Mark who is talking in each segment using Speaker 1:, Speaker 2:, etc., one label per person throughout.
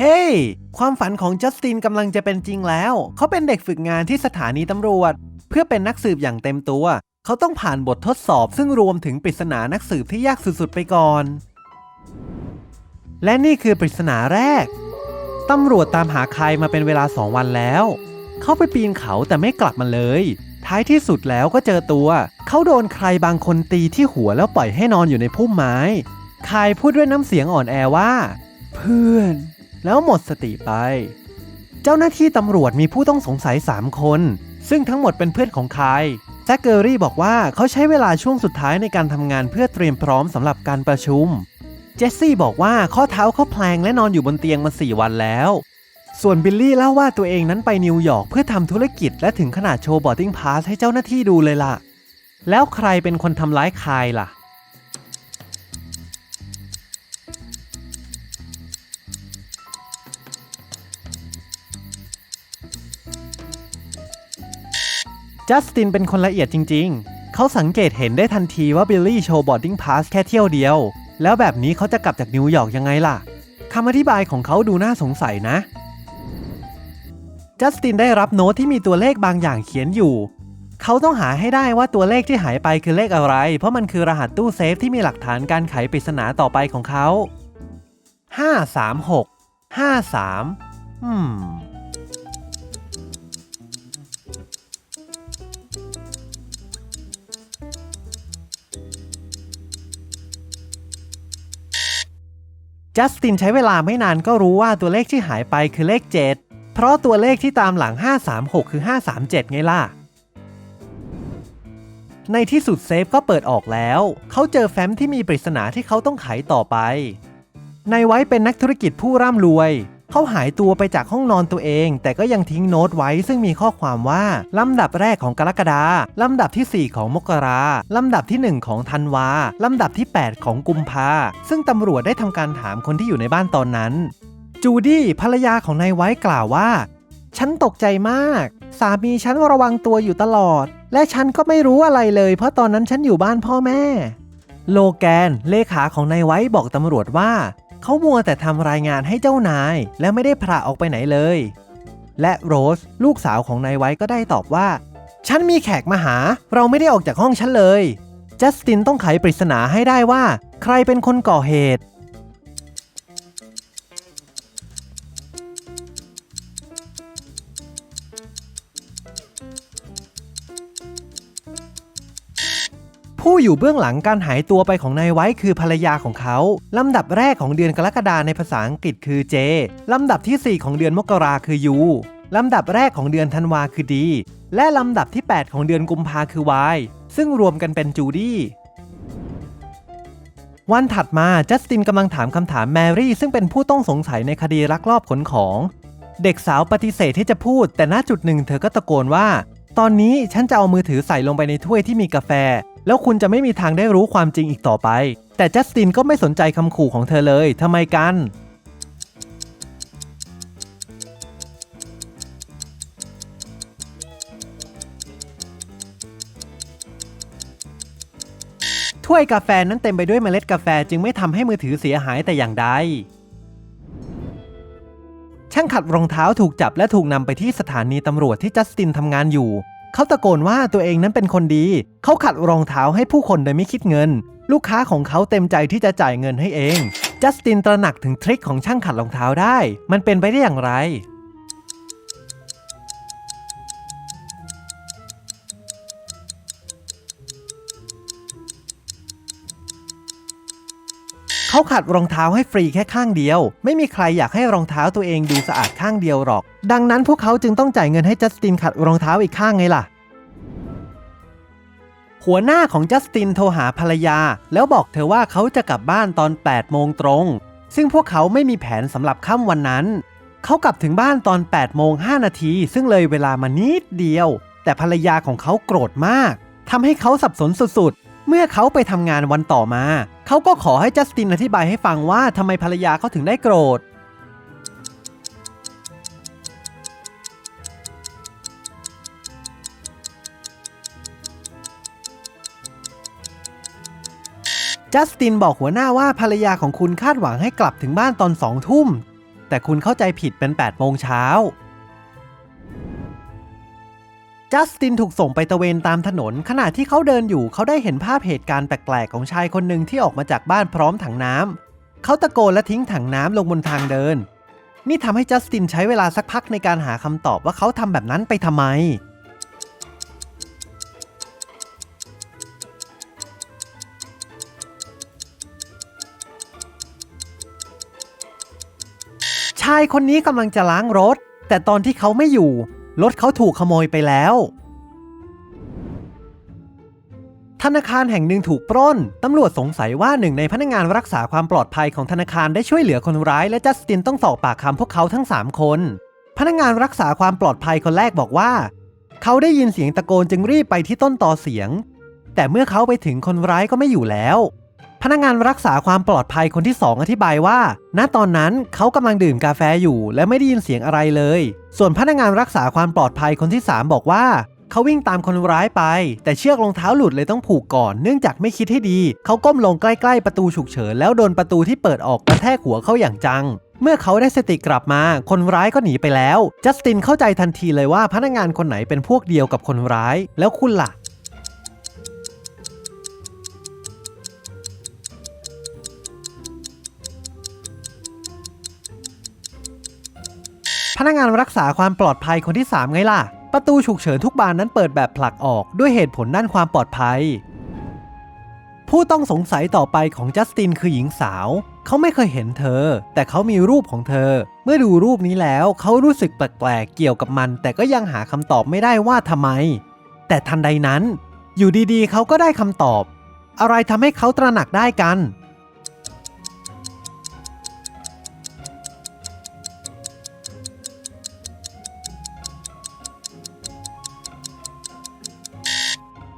Speaker 1: เฮ้ยความฝันของจัสตินกำลังจะเป็นจริงแล้ว เขาเป็นเด็กฝึกงานที่สถานีตำรวจ เพื่อเป็นนักสืบอย่างเต็มตัว เขาต้องผ่านบททดสอบซึ่งรวมถึงปริศนานักสืบที่ยากสุดๆไปก่อน และนี่คือปริศนาแรก ตำรวจตามหาใครมาเป็นเวลาสองวันแล้ว เขาไปปีนเขาแต่ไม่กลับมาเลย ท้ายที่สุดแล้วก็เจอตัว เขาโดนใครบางคนตีที่หัวแล้วปล่อยให้นอนอยู่ในพุ่มไม้ คายพูดด้วยน้ำเสียงอ่อนแอว่า เพื่อน แล้วหมดสติไป เจ้าหน้าที่ตำรวจมีผู้ต้องสงสัย 3 คน ซึ่งทั้งหมดเป็นเพื่อนของคายแจ็คเกอรี่บอกว่าเขาใช้เวลาช่วงสุดท้ายในการทำงานเพื่อเตรียมพร้อมสำหรับการประชุม เจสซี่บอกว่าข้อเท้าเขาแพลงและนอนอยู่บนเตียงมา 4 วันแล้ว ส่วนบิลลี่เล่าว่าตัวเองนั้นไปนิวยอร์กเพื่อทำธุรกิจและถึงขนาดโชว์บอร์ดิ้งพาสให้เจ้าหน้าที่ดูเลยล่ะ แล้วใครเป็นคนทำร้ายคายล่ะ จัสตินเป็นคนละเอียดจริง ๆ เขาสังเกตเห็นได้ทันทีว่าบิลลี่โชว์บอร์ดิ้งพาสแค่เที่ยวเดียว แล้วแบบนี้เขาจะกลับจากนิวยอร์กยังไงล่ะคำอธิบายของเขาดูน่าสงสัยนะ จัสตินได้รับโน้ตที่มีตัวเลขบางอย่างเขียนอยู่ เขาต้องหาให้ได้ว่าตัวเลขที่หายไปคือเลขอะไร เพราะมันคือรหัสตู้เซฟที่มีหลักฐานการไขปริศนาต่อไปของเขา536 53 อืม จัสตินใช้เวลาไม่นานก็รู้ว่าตัวเลขที่หายไปคือเลข 7 เพราะตัวเลขที่ตามหลัง 536 คือ 537 ไงล่ะ ในที่สุดเซฟก็เปิดออกแล้ว เขาเจอแฟ้มที่มีปริศนาที่เขาต้องไขต่อไป ในไว้เป็นนักธุรกิจผู้ร่ำรวย เขาหายตัวไปจากห้องนอนตัวเอง แต่ก็ยังทิ้งโน้ตไว้ซึ่งมีข้อความว่า ลำดับแรกของกรกฎาลำดับทีสี่ 4 ของมกราลำดับที่ 1 ของธันวา ลำดับที่ 8 ของกุมภาซึ่งตำรวจได้ทำการถามคนที่อยู่ในบ้านตอนนั้น จูดี้ภรรยาของนายไว้กล่าวว่า ฉันตกใจมาก สามีฉันระวังตัวอยู่ตลอด และฉันก็ไม่รู้อะไรเลย เพราะตอนนั้นฉันอยู่บ้านพ่อแม่ โลแกนเลขาของนายไว้บอกตำรวจว่า เขามัวแต่ทำรายงานให้เจ้านาย และไม่ได้พระออกไปไหนเลย และโรสลูกสาวของนายไว้ก็ได้ตอบว่า ฉันมีแขกมาหา เราไม่ได้ออกจากห้องฉันเลย จัสตินต้องไขปริศนาให้ได้ว่า ใครเป็นคนก่อเหตุ ผู้อยู่เบื้องหลังการหายตัวไปของนายไว้คือภรรยาของเขา ลำดับแรกของเดือนกรกฎาในภาษาอังกฤษคือ J ลำดับทีสี่ 4 ของเดือนมกราคือ U ลำดับแรกของเดือนธันวาคือ D และลำดับที่ 8 ของเดือนกุมภาคือ Y ซึ่งรวมกันเป็นจูดี้วันถัดมาจัสตินกำลังถามคำถามแมรี่ ซึ่งเป็นผู้ต้องสงสัยในคดีลักลอบขนของ เด็กสาวปฏิเสธที่จะพูด แต่ณจุดหนึ่งเธอก็ตะโกนว่า ตอนนี้ฉันจะเอามือถือใส่ลงไปในถ้วยที่มีกาแฟ แล้วคุณจะไม่มีทางได้รู้ความจริงอีกต่อไป แต่จัสตินก็ไม่สนใจคำขู่ของเธอเลยทำไมกัน ถ้วยกาแฟนั้นเต็มไปด้วยเมล็ดกาแฟจึงไม่ทำให้มือถือเสียหายแต่อย่างใดช่างขัดรองเท้าถูกจับและถูกนำไปที่สถานีตำรวจที่จัสตินทำงานอยู่ เขาตะโกนว่าตัวเองนั้นเป็นคนดี เขาขัดรองเท้าให้ผู้คนโดยไม่คิดเงิน ลูกค้าของเขาเต็มใจที่จะจ่ายเงินให้เอง จัสตินตระหนักถึงทริคของช่างขัดรองเท้าได้ มันเป็นไปได้อย่างไรเขาขัดรองเท้าให้ฟรีแค่ข้างเดียว ไม่มีใครอยากให้รองเท้าตัวเองดูสะอาดข้างเดียวหรอก ดังนั้นพวกเขาจึงต้องจ่ายเงินให้จัสตินขัดรองเท้าอีกข้างไงล่ะ หัวหน้าของจัสตินโทรหาภรรยา แล้วบอกเธอว่าเขาจะกลับบ้านตอน 8 โมงตรง ซึ่งพวกเขาไม่มีแผนสำหรับค่ำวันนั้น เขากลับถึงบ้านตอน 8 โมง 5 นาที ซึ่งเลยเวลามานิดเดียว แต่ภรรยาของเขาโกรธมากทำให้เขาสับสนสุดๆ เมื่อเขาไปทำงานวันต่อมา เขาก็ขอให้จัสตินอธิบายให้ฟังว่าทำไมภรรยาเขาถึงได้โกรธ จัสตินบอกหัวหน้าว่าภรรยาของคุณคาดหวังให้กลับถึงบ้านตอนสองทุ่ม แต่คุณเข้าใจผิดเป็น8โมงเช้า จัสตินถูกส่งไปตะเวนตามถนน ขณะที่เขาเดินอยู่เขาได้เห็นภาพเหตุการณ์แปลกๆของชายคนหนึ่งที่ออกมาจากบ้านพร้อมถังน้ำเขาตะโกนและทิ้งถังน้ำลงบนทางเดิน นี่ทำให้จัสตินใช้เวลาสักพักในการหาคำตอบว่าเขาทำแบบนั้นไปทำไมายคนนี้กำลังจะล้างรถ แต่ตอนที่เขาไม่อยู่ รถเขาถูกขโมยไปแล้ว ธนาคารแห่งหนึ่งถูกปล้น ตำรวจสงสัยว่าหนึ่งในพนักงานรักษาความปลอดภัยของธนาคารได้ช่วยเหลือคนร้าย และจัสตินต้องสอบปากคำพวกเขาทั้ง 3 คน พนักงานรักษาความปลอดภัยคนแรกบอกว่า เขาได้ยินเสียงตะโกนจึงรีบไปที่ต้นต่อเสียง แต่เมื่อเขาไปถึงคนร้ายก็ไม่อยู่แล้ว พนักงานรักษาความปลอดภัยคนที่ 2 อธิบายว่า ณตอนนั้นเขากำลังดื่มกาแฟอยู่ และไม่ได้ยินเสียงอะไรเลย ส่วนพนักงานรักษาความปลอดภัยคนที่ 3 บอกว่าเขาวิ่งตามคนร้ายไป แต่เชือกรองเท้าหลุดเลยต้องผูกก่อน เนื่องจากไม่คิดให้ดี เขาก้มลงใกล้ๆประตูฉุกเฉิน แล้วโดนประตูที่เปิดออกกระแทกหัวเขาอย่างจัง เมื่อเขาได้สติกลับมา คนร้ายก็หนีไปแล้ว จัสตินเข้าใจทันทีเลยว่าพนักงานคนไหนเป็นพวกเดียวกับคนร้าย แล้วคุณล่ะ พนักงานรักษาความปลอดภัยคนที่ 3 ไงล่ะ ประตูฉุกเฉินทุกบานนั้นเปิดแบบผลักออกด้วยเหตุผลด้านความปลอดภัย ผู้ต้องสงสัยต่อไปของจัสตินคือหญิงสาว เขาไม่เคยเห็นเธอ แต่เขามีรูปของเธอ เมื่อดูรูปนี้แล้วเขารู้สึกแปลกๆเกี่ยวกับมัน แต่ก็ยังหาคำตอบไม่ได้ว่าทำไม แต่ทันใดนั้น อยู่ดีๆ เขาก็ได้คำตอบ อะไรทำให้เขาตระหนักได้กัน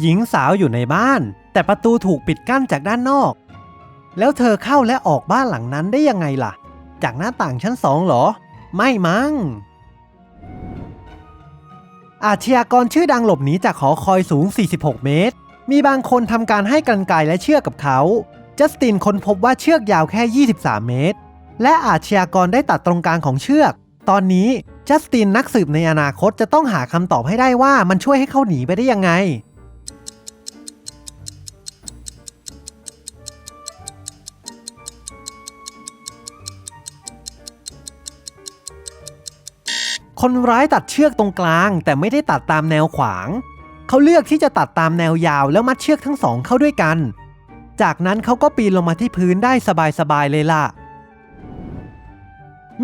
Speaker 1: หญิงสาวอยู่ในบ้าน แต่ประตูถูกปิดกั้นจากด้านนอก แล้วเธอเข้าและออกบ้านหลังนั้นได้ยังไงล่ะ จากหน้าต่างชั้นสองเหรอ ไม่มั้งอาชญากรชื่อดังหลบหนีจากหอคอยสูง 46 เมตร มีบางคนทำการให้กรรไกและเชือกกับเขา จัสตินค้นพบว่าเชือกยาวแค่ 23 เมตร และอาชญากรได้ตัดตรงกลางของเชือก ตอนนี้จัสตินนักสืบในอนาคตจะต้องหาคำตอบให้ได้ว่ามันช่วยให้เขาหนีไปได้ยังไง คนร้ายตัดเชือกตรงกลาง แต่ไม่ได้ตัดตามแนวขวาง เขาเลือกที่จะตัดตามแนวยาวแล้วมัดเชือกทั้งสองเข้าด้วยกัน จากนั้นเขาก็ปีนลงมาที่พื้นได้สบายๆเลยล่ะ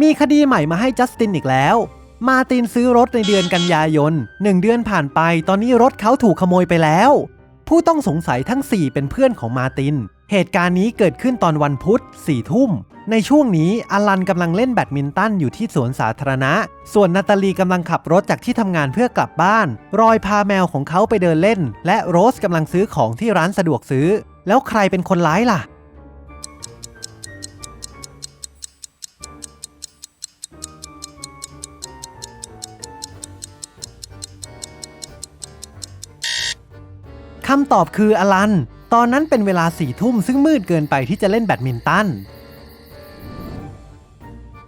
Speaker 1: มีคดีใหม่มาให้จัสตินอีกแล้ว มาตินซื้อรถในเดือนกันยายนหนึ่งเดือนผ่านไป ตอนนี้รถเขาถูกขโมยไปแล้ว ผู้ต้องสงสัยทั้ง 4 เป็นเพื่อนของมาติน เหตุการณ์นี้เกิดขึ้นตอนวันพุธสี่ทุ่ม ในช่วงนี้อลันกำลังเล่นแบดมินตันอยู่ที่สวนสาธารณะ ส่วนนาตาลีกำลังขับรถจากที่ทำงานเพื่อกลับบ้าน รอยพาแมวของเขาไปเดินเล่น และโรสกำลังซื้อของที่ร้านสะดวกซื้อ แล้วใครเป็นคนร้ายล่ะ คำตอบคืออลัน ตอนนั้นเป็นเวลาสี่ทุ่มซึ่งมืดเกินไปที่จะเล่นแบดมินตัน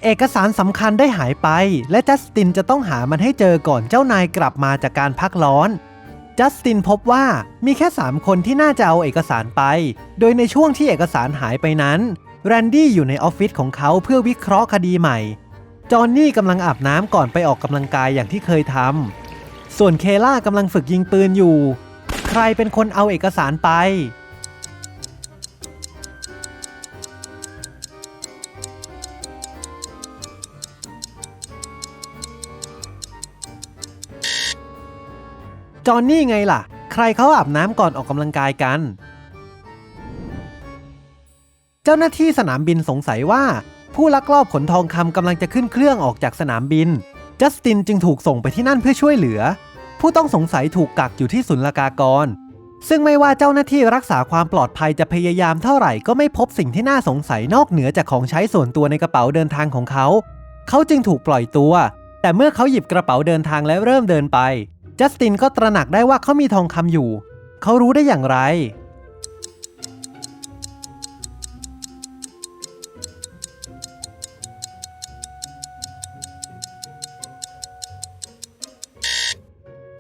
Speaker 1: เอกสารสำคัญได้หายไป และจัสตินจะต้องหามันให้เจอก่อนเจ้านายกลับมาจากการพักร้อน จัสตินพบว่ามีแค่ 3 คนที่น่าจะเอาเอกสารไป โดยในช่วงที่เอกสารหายไปนั้นแรนดี้อยู่ในออฟฟิศของเขาเพื่อวิเคราะห์คดีใหม่ จอห์นนี่กำลังอาบน้ำก่อนไปออกกำลังกายอย่างที่เคยทำ ส่วนเคล่ากำลังฝึกยิงปืนอยู่ ใครเป็นคนเอาเอกสารไป จอห์นนี่ไงล่ะ ใครเขาอาบน้ำก่อนออกกำลังกายกัน เจ้าหน้าที่สนามบินสงสัยว่า ผู้ลักลอบขนทองคำกำลังจะขึ้นเครื่องออกจากสนามบิน จัสตินจึงถูกส่งไปที่นั่นเพื่อช่วยเหลือ ผู้ต้องสงสัยถูกกักอยู่ที่ศุลกากร ซึ่งไม่ว่าเจ้าหน้าที่รักษาความปลอดภัยจะพยายามเท่าไหร่ก็ไม่พบสิ่งที่น่าสงสัยนอกเหนือจากของใช้ส่วนตัวในกระเป๋าเดินทางของเขา เขาจึงถูกปล่อยตัว แต่เมื่อเขาหยิบกระเป๋าเดินทางและเริ่มเดินไป จัสตินก็ตระหนักได้ว่าเขามีทองคำอยู่ เขารู้ได้อย่างไร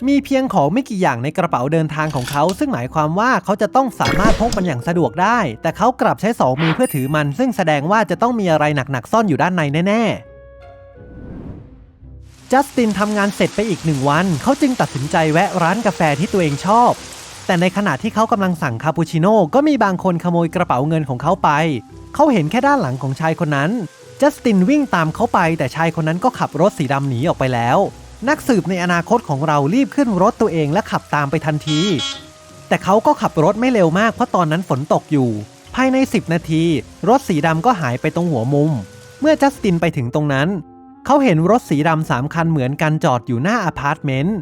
Speaker 1: มีเพียงของไม่กี่อย่างในกระเป๋าเดินทางของเขา ซึ่งหมายความว่าเขาจะต้องสามารถพกมันอย่างสะดวกได้ แต่เขากลับใช้สองมือเพื่อถือมัน ซึ่งแสดงว่าจะต้องมีอะไรหนักๆซ่อนอยู่ด้านในแน่ๆจัสตินทำงานเสร็จไปอีกหนึ่งวัน เขาจึงตัดสินใจแวะร้านกาแฟที่ตัวเองชอบ แต่ในขณะที่เขากำลังสั่งคาปูชิโน่ก็มีบางคนขโมยกระเป๋าเงินของเขาไป เขาเห็นแค่ด้านหลังของชายคนนั้น จัสตินวิ่งตามเขาไป แต่ชายคนนั้นก็ขับรถสีดำหนีออกไปแล้ว นักสืบในอนาคตของเรารีบขึ้นรถตัวเองและขับตามไปทันที แต่เขาก็ขับรถไม่เร็วมากเพราะตอนนั้นฝนตกอยู่ ภายใน 10 นาที รถสีดำก็หายไปตรงหัวมุม เมื่อจัสตินไปถึงตรงนั้น เขาเห็นรถสีดำสามคันเหมือนกันจอดอยู่หน้าอพาร์ตเมนต์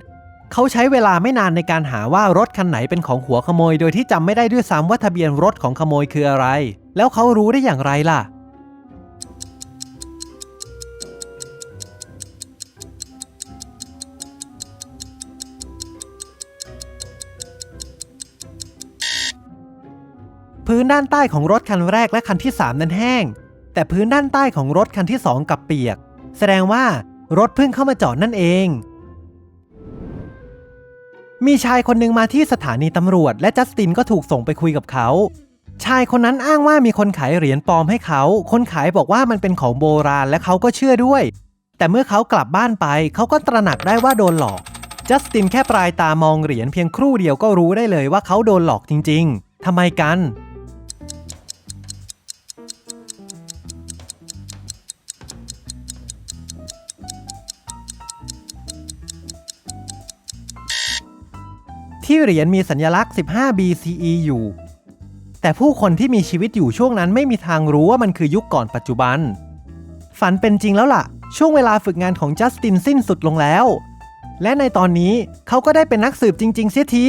Speaker 1: เขาใช้เวลาไม่นานในการหาว่ารถคันไหนเป็นของหัวขโมย โดยที่จำไม่ได้ด้วยซ้ำว่าทะเบียนรถของขโมยคืออะไร แล้วเขารู้ได้อย่างไรล่ะ พื้นด้านใต้ของรถคันแรกและคันที่ 3 นั้นแห้ง แต่พื้นด้านใต้ของรถคันที่ 2 กับเปียก แสดงว่ารถเพิ่งเข้ามาจอดนั่นเอง มีชายคนหนึ่งมาที่สถานีตำรวจ และจัสตินก็ถูกส่งไปคุยกับเขา ชายคนนั้นอ้างว่ามีคนขายเหรียญปลอมให้เขา คนขายบอกว่ามันเป็นของโบราณและเขาก็เชื่อด้วย แต่เมื่อเขากลับบ้านไป เขาก็ตระหนักได้ว่าโดนหลอกจัสตินแค่ปลายตามองเหรียญเพียงครู่เดียวก็รู้ได้เลยว่าเขาโดนหลอกจริง ๆ ทำไมกัน ที่เหรียญมีสัญลักษณ์ 15 BCE อยู่ แต่ผู้คนที่มีชีวิตอยู่ช่วงนั้นไม่มีทางรู้ว่ามันคือยุคก่อนปัจจุบัน ฝันเป็นจริงแล้วล่ะ ช่วงเวลาฝึกงานของจัสตินสิ้นสุดลงแล้ว และในตอนนี้เขาก็ได้เป็นนักสืบจริง ๆ เสียที